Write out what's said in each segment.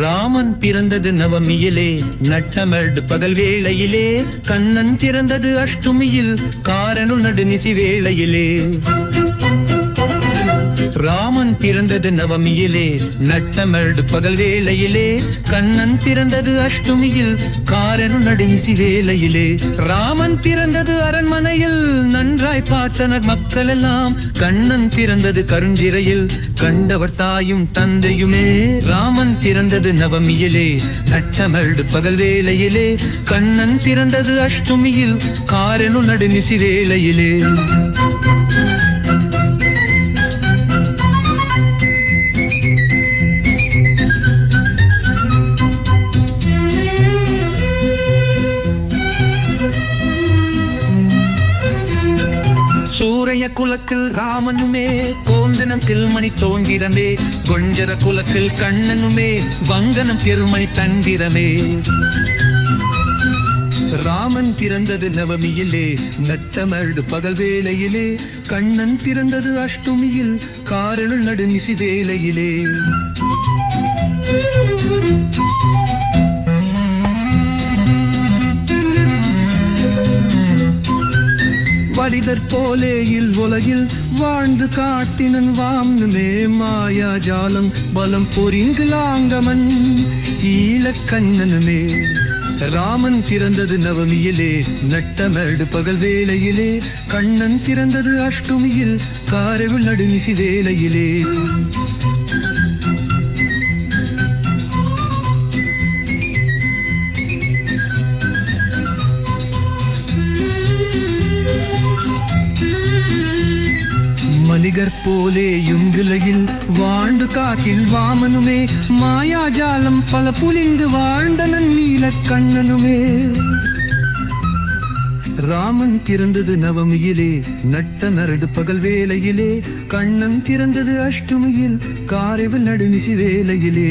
ராமன் பிறந்தது நவமியிலே நட்டமர்டு பகல் வேளையிலே கண்ணன் திறந்தது அஷ்டமியில் காரனுள் நடுநிசி வேளையிலே ராமன் பிறந்தது நவமியிலே நட்டமர்டு பகல் வேலையிலே கண்ணன் பிறந்தது அஷ்டமியில் காரனு நடுமிசி வேலையிலே ராமன் பிறந்தது அரண்மனையில் நன்றாய் பார்த்தனர் மக்கள் எல்லாம் கண்ணன் பிறந்தது கருஞ்சிறையில் கண்டவர் தாயும் தந்தையுமே. ராமன் பிறந்தது நவமியிலே நட்டமர்டு பகல் வேலையிலே கண்ணன் பிறந்தது அஷ்டமியில் காரனு நடுநிசி வேளையிலே. குலத்தில் ராமனுமே கோந்தனம் திருமணி தோன்கிறமே கொஞ்சர குலத்தில் கண்ணனுமே வங்கனம் திருமணி தந்திரமே ராமன் பிறந்தது நவமியிலே நட்டமர்டு பகல் வேளையிலே. கண்ணன் பிறந்தது அஷ்டமியில் காரணம் நடுநிசி வேளையிலே மனிதர் போலே இல் உலகில் வாழ்ந்து காட்டினன் வாம்னுமே மாயா ஜாலம். பலம் பொறிங்கலாங்கமன் ஈழக்கண்ணனுமே ராமன் திறந்தது நவமியிலே நட்டமர்டு பகல் வேளையிலே. கண்ணன் திறந்தது அஷ்டமியில் காரவில் நடுநிசி வேளையிலே. மனிதர் போலே யுங்குலையில் வாழ்ந்து காட்டில் வாமனுமே மாயாஜாலம் பல புலிந்து வாழ்ந்தனன் நீல கண்ணனுமே. ராமன் பிறந்தது நவமியிலே நட்ட நரடு பகல் வேலையிலே கண்ணன் பிறந்தது அஷ்டமியில் காரைவில் நடுநிசி வேலையிலே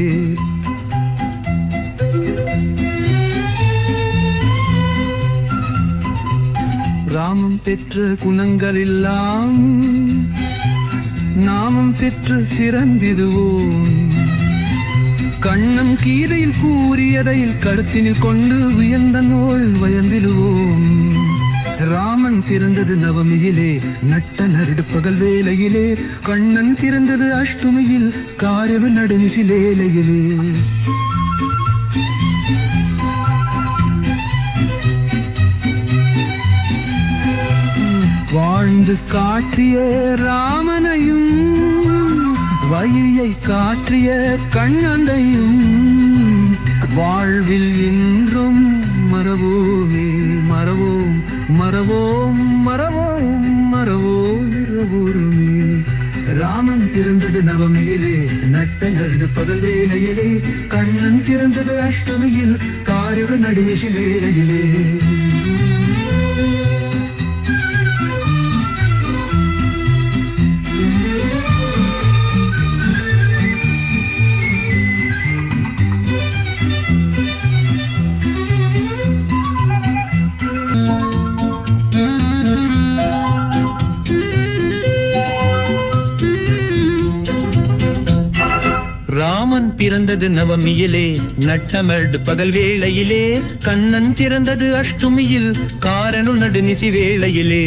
ராமம் பெற்ற குணங்களெல்லாம் நாமம் பெற்று சிறந்திடுவோம். கண்ணம் கீதையில் கூறியதை கடத்தினில் கொண்டு உயர்ந்த நோள் வயந்திடுவோம். ராமன் திறந்தது நவமியிலே நட்ட நரிடு பகல் வேலையிலே கண்ணன் திறந்தது அஷ்டமியில் காரியவு நடுநிசிலேலையிலே. வந்து காட்டிய ராமனையும் வழியை காற்றிய கண்ணந்தையும் வாழ்வில் இன்றும் மறவோமே மறவோம் மறவோம் மறவோம் மறவோம் இரவோருமே. ராமன் பிறந்தது நவமியிலே நட்டங்கள் நடுது பகல் வேலையிலே கண்ணன் பிறந்தது அஷ்டமியில் காரிரு நடுவிசி கண்ணன் பிறந்தது நவமியிலே நட்டமடு பகல் வேளையிலே. கண்ணன் திறந்தது அஷ்டுமியில் காரனுள் நடுநிசி வேளையிலே